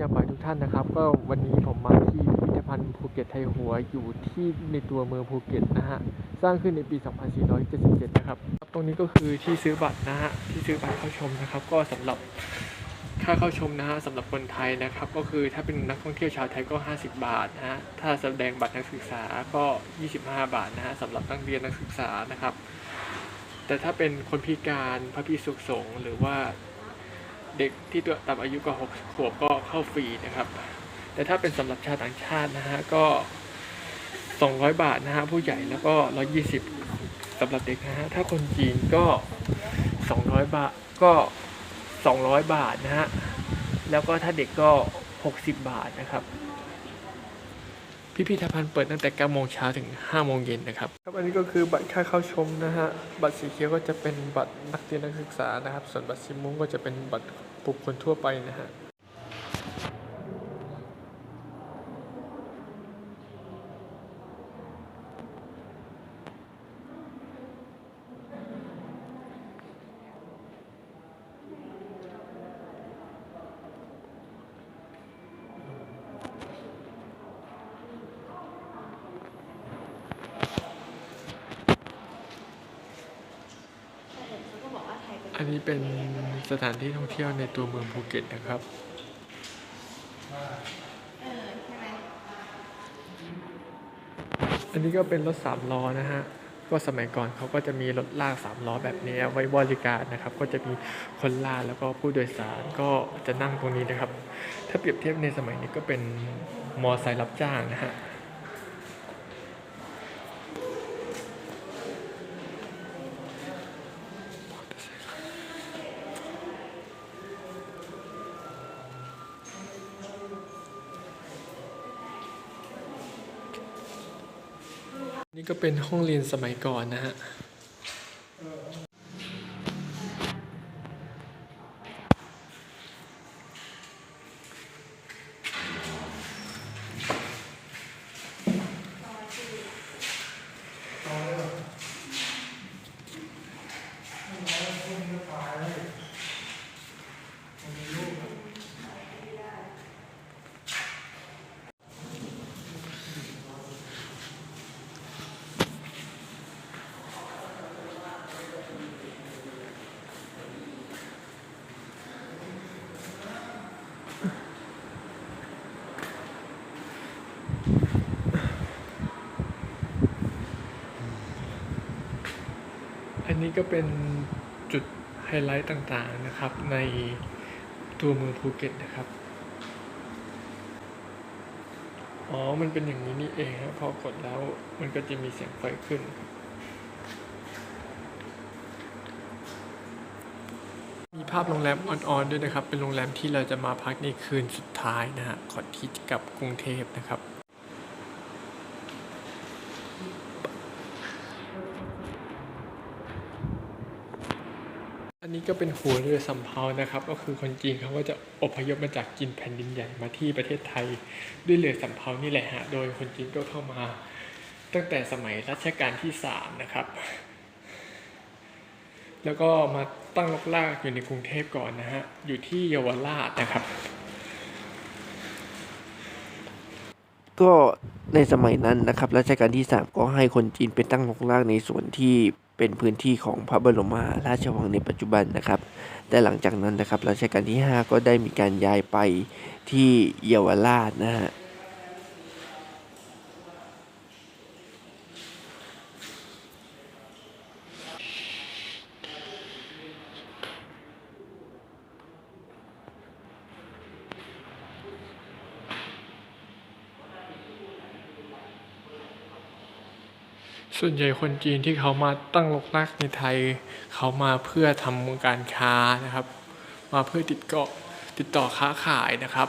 ยามบ่ายทุกท่านนะครับ ก็วันนี้ผมมาที่พิพิธภัณฑ์ภูเก็ตไทยหัวอยู่ที่ในตัวเมืองภูเก็ตนะฮะ สร้างขึ้นในปี 2477 นะครับ ตรงนี้ก็คือที่ซื้อบัตรนะฮะ ที่ซื้อบัตรเข้าชมนะครับ ก็สำหรับค่าเข้าชมนะฮะสำหรับคนไทยนะครับ ก็คือถ้าเป็นนักท่องเที่ยวชาวไทยก็ 50 บาทนะฮะ ถ้าแสดงบัตรนักศึกษาก็ 25 บาทนะฮะสำหรับนักเรียนนักศึกษานะครับ แต่ถ้าเป็นคนพิการพระพิสุขสงฆ์หรือว่า เด็กที่ตัวต่ำอายุกว่า6ขวบก็เข้าฟรีนะครับ แต่ถ้าเป็นสำหรับชาวต่างชาตินะฮะก็ 200 บาทนะฮะผู้ใหญ่แล้วก็ 120สำหรับเด็กนะฮะถ้าคนจีนก็ 200 บาทก็ 200 บาทนะฮะแล้วก็ถ้าเด็กก็ 60 บาทนะครับพิพิธภัณฑ์เปิดตั้งแต่9โมงเช้าถึง5โมงเย็นนะครับครับ อันนี้ก็คือบัตรค่าเข้าชมนะฮะ บัตรสีเขียวก็จะเป็นบัตรนักเรียนนักศึกษานะครับ ส่วนบัตรสีม่วงก็จะเป็นบัตร บุคคลทั่วไปนะฮะ เขาก็บอกว่าไทยเป็น อันนี้เป็นสถานที่ท่องเที่ยวในตัวเมืองภูเก็ตนะครับ อันนี้ก็เป็นรถสามล้อนะฮะ ก็สมัยก่อนเขาก็จะมีรถลากสามล้อแบบนี้ไว้บริการนะครับ ก็จะมีคนลากแล้วก็ผู้โดยสารก็จะนั่งตรงนี้นะครับ ถ้าเปรียบเทียบในสมัยนี้ก็เป็นมอไซค์รับจ้างนะฮะ นี่ก็เป็นห้องเรียนสมัยก่อนนะฮะ นนี้ก็เป็นจุดไฮไลท์ต่างๆนะครับ ในตัวเมืองภูเก็ตนะครับอ๋อ มันเป็นอย่างนี้นี่เองครับพอกดแล้วมันก็จะมีเสียงไฟขึ้น มีภาพโรงแรมออนๆด้วยนะครับ เป็นโรงแรมที่เราจะมาพักในคืนสุดท้ายนะฮะก่อนที่จะกลับกรุงเทพนะครับ อันนี้ก็เป็นหัวเรือสำเภานะครับ ก็คือคนจีนเขาก็จะอพยพมาจากจีนแผ่นดินใหญ่มาที่ประเทศไทย ด้วยเรือสำเภานี่แหละฮะโดยคนจีนก็เข้ามา ตั้งแต่สมัยรัชกาลที่สามนะครับ แล้วก็มาตั้งรกรากอยู่ในกรุงเทพก่อนนะฮะอยู่ที่เยาวราชนะครับ ก็ในสมัยนั้นนะครับรัชกาลที่ 3 ก็ให้คนจีนไปตั้งรกรากในส่วนที่ เป็นพื้นที่ของพระบรมาราชวังในปัจจุบันนะครับ แต่หลังจากนั้นนะครับรัชกาลที่ 5 ก็ได้มีการย้ายไปที่เยาวราชนะฮะ ส่วนใหญ่คนจีนที่เขามาตั้งลกลักในไทย เขามาเพื่อทำการค้านะครับ มาเพื่อติดเกาะติดต่อค้าขายนะครับ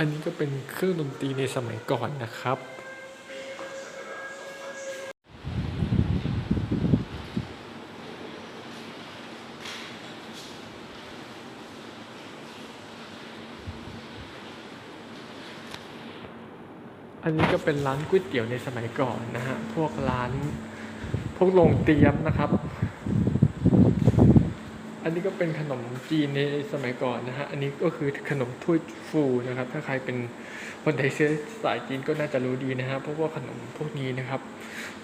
อันนี้ก็เป็นเครื่องดนตรีในสมัยก่อนนะครับ อันนี้ก็เป็นร้านก๋วยเตี๋ยวในสมัยก่อนนะฮะ พวกร้านพวกโรงเตรียมนะครับ อันนี้ก็เป็นขนมจีนในสมัยก่อนนะฮะ อันนี้ก็คือขนมถ้วยฟูนะครับ ถ้าใครเป็นคนไทยเชื้อสายจีนก็น่าจะรู้ดีนะฮะ เพราะว่าขนมพวกนี้นะครับ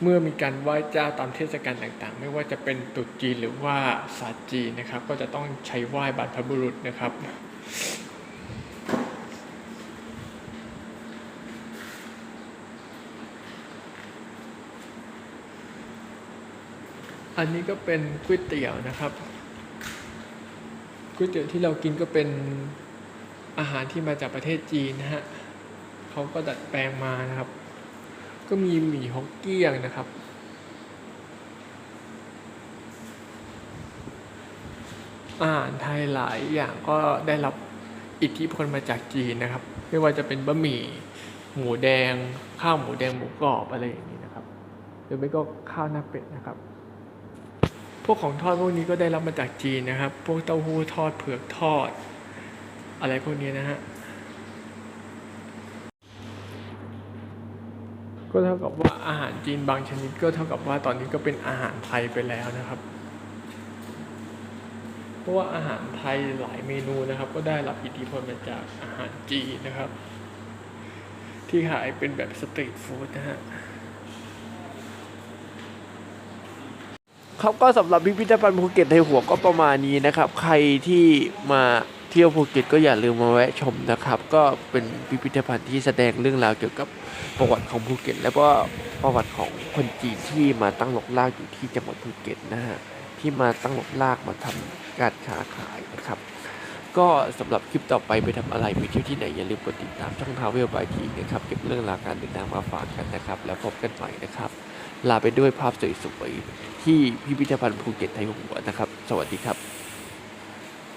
เมื่อมีการไหว้เจ้าตามเทศกาลต่างๆ ไม่ว่าจะเป็นตรุษจีนหรือว่าศาสตร์จีนนะครับ ก็จะต้องใช้ไหว้บรรพบุรุษนะครับอันนี้ก็เป็นก๋วยเตี๋ยวนะครับ ก๋วยเตี๋ยวที่เรากินก็เป็นอาหารที่มาจากประเทศจีนนะฮะเขาก็ดัดแปลงมานะครับ ก็มีหมี่ฮกเกี้ยงนะครับ อาหารไทยหลายอย่างก็ได้รับอิทธิพลมาจากจีนนะครับ ไม่ว่าจะเป็นบะหมี่หมูแดง ข้าวหมูแดงหมูกรอบอะไรอย่างนี้นะครับหรือไม่ก็ข้าวหน้าเป็ดนะครับ พวกของทอดพวกนี้ก็ได้รับมาจากจีนนะครับ พวกเต้าหู้ทอดเผือกทอด อะไรพวกนี้นะฮะ ก็เท่ากับว่าอาหารจีนบางชนิดก็เท่ากับว่าตอนนี้ก็เป็นอาหารไทยไปแล้วนะครับ เพราะว่าอาหารไทยหลายเมนูนะครับ ก็ได้รับอิทธิพลมาจากอาหารจีนนะครับ ที่ขายเป็นแบบสตรีทฟู้ดนะฮะ ครับก็สำหรับพิพิธภัณฑ์ภูเก็ตไทยหัวก็ประมาณนี้นะครับ ใครที่มาเที่ยวภูเก็ตก็อย่าลืมมาแวะชมนะครับ ก็เป็นพิพิธภัณฑ์ที่แสดงเรื่องราวเกี่ยวกับประวัติของภูเก็ต แล้วก็ประวัติของคนจีนที่มาตั้งหลกลากอยู่ที่จังหวัดภูเก็ตนะฮะที่มาตั้งหลกลากมาทำการค้าขายนะครับ ก็สำหรับคลิปต่อไปไปทำอะไรไปเที่ยวที่ไหนอย่าลืมกดติดตามช่องทาวเวลบายทีนะครับเก็บเรื่องราวการเดินทางมาฝากกันนะครับ แล้วพบกันใหม่นะครับ ลาไปด้วยภาพสวยๆที่พิพิธภัณฑ์ภูเก็ตไทยหัวนะครับ สวัสดีครับ